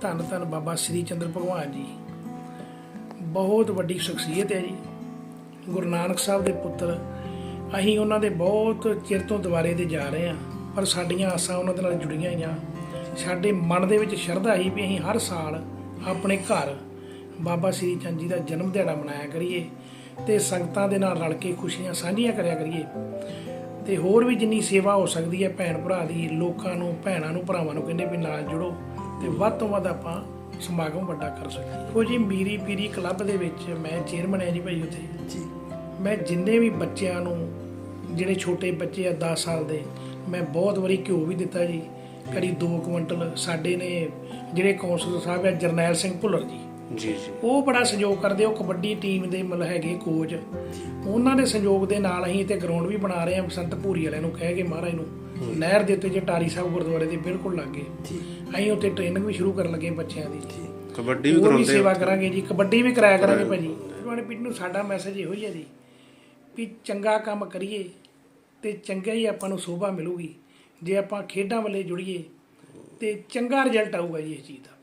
ਧੰਨ ਧੰਨ ਬਾਬਾ ਸ੍ਰੀ ਚੰਦਰ ਭਗਵਾਨ ਜੀ। ਬਹੁਤ ਵੱਡੀ ਸ਼ਖਸੀਅਤ ਹੈ ਜੀ। ਗੁਰੂ ਨਾਨਕ ਸਾਹਿਬ ਦੇ ਪੁੱਤਰ, ਅਸੀਂ ਉਹਨਾਂ ਦੇ ਬਹੁਤ ਚਿਰ ਤੋਂ ਦੁਆਰੇ ਤੇ ਜਾ ਰਹੇ ਹਾਂ, ਪਰ ਸਾਡੀਆਂ ਆਸਾਂ ਉਹਨਾਂ ਦੇ ਨਾਲ ਜੁੜੀਆਂ ਹੋਈਆਂ। ਸਾਡੇ ਮਨ ਦੇ ਵਿੱਚ ਸ਼ਰਧਾ ਸੀ ਵੀ ਅਸੀਂ ਹਰ ਸਾਲ ਆਪਣੇ ਘਰ ਬਾਬਾ ਸ੍ਰੀ ਚੰਦ ਜੀ ਦਾ ਜਨਮ ਦਿਹਾੜਾ ਮਨਾਇਆ ਕਰੀਏ ਤੇ ਸੰਗਤਾਂ ਦੇ ਨਾਲ ਰਲ ਕੇ ਖੁਸ਼ੀਆਂ ਸਾਂਝੀਆਂ ਕਰਿਆ ਕਰੀਏ। ਤੇ ਹੋਰ ਵੀ ਜਿੰਨੀ ਸੇਵਾ ਹੋ ਸਕਦੀ ਹੈ ਭੈਣ ਭਰਾ ਦੀ, ਲੋਕਾਂ ਨੂੰ, ਭੈਣਾਂ ਨੂੰ, ਭਰਾਵਾਂ ਨੂੰ ਕਹਿੰਦੇ ਵੀ ਨਾਲ ਜੁੜੋ। ਤੇ ਵੱਧ ਤੋਂ ਵੱਧ ਆਪਾਂ ਸਮਾਗਮ ਵੱਡਾ ਕਰ ਸਕੀਏ। ਉਹ ਜੀ ਮੀਰੀ ਪੀਰੀ ਕਲੱਬ ਦੇ ਵਿੱਚ ਮੈਂ ਚੇਅਰਮੈਨ ਹਾਂ ਜੀ ਭਾਈ ਉੱਥੇ। ਜੀ। ਮੈਂ ਜਿੰਨੇ ਵੀ ਬੱਚਿਆਂ ਨੂੰ ਜਿਹੜੇ ਛੋਟੇ ਬੱਚੇ ਆ 10 ਸਾਲ ਦੇ ਮੈਂ ਬਹੁਤ ਵਾਰੀ ਘਿਓ ਵੀ ਦਿੱਤਾ ਜੀ। ਕਦੀ 2 ਕੁਇੰਟਲ ਸਾਡੇ ਨੇ ਜਿਹੜੇ ਕੌਂਸਲਰ ਸਾਹਿਬ ਹੈ ਜਰਨੈਲ ਸਿੰਘ ਭੁੱਲਰ ਜੀ। ਜੀ ਜੀ। ਉਹ ਬੜਾ ਸਹਿਯੋਗ ਕਰਦੇ ਉਹ ਕਬੱਡੀ ਟੀਮ ਦੇ ਮਤਲਬ ਹੈਗੇ ਕੋਚ ਉਹਨਾਂ ਦੇ ਸਹਿਯੋਗ ਦੇ ਨਾਲ ਅਸੀਂ ਤੇ ਗਰਾਊਂਡ ਵੀ ਬਣਾ ਰਹੇ ਹਾਂ ਸੰਤ ਭੂਰੀ ਵਾਲਿਆਂ ਨੂੰ ਕਹਿ ਕੇ ਮਹਾਰਾਜ ਨੂੰ। ਨਹਿਰ ਦੇ ਉੱਤੇ ਜਟਾਰੀ ਸਾਹਿਬ ਗੁਰਦੁਆਰੇ ਦੇ ਬਿਲਕੁਲ ਲਾਗੇ। ਜੀ ਅਸੀਂ ਉੱਥੇ ਟ੍ਰੇਨਿੰਗ ਵੀ ਸ਼ੁਰੂ ਕਰਨ ਲੱਗੇ ਬੱਚਿਆਂ ਦੀ। ਕਬੱਡੀ ਵੀ ਕਰਾਉਂਦੇ ਸੇਵਾ ਕਰਾਂਗੇ ਜੀ। ਕਬੱਡੀ ਵੀ ਕਰਾਇਆ ਕਰਾਂਗੇ ਭਾਜੀ। ਤੁਹਾਡੇ ਪਿੰਡ ਨੂੰ ਸਾਡਾ ਮੈਸੇਜ ਇਹੋ ਹੀ ਹੈ ਜੀ ਵੀ ਚੰਗਾ ਕੰਮ ਕਰੀਏ ਤੇ ਚੰਗਾ ਹੀ ਆਪਾਂ ਨੂੰ ਸੋਭਾ ਮਿਲੂਗੀ। ਜੇ ਆਪਾਂ ਖੇਡਾਂ ਵੱਲੇ ਜੁੜੀਏ ਤੇ ਚੰਗਾ ਰਿਜ਼ਲਟ ਆਊਗਾ ਜੀ ਇਸ ਚੀਜ਼ ਦਾ।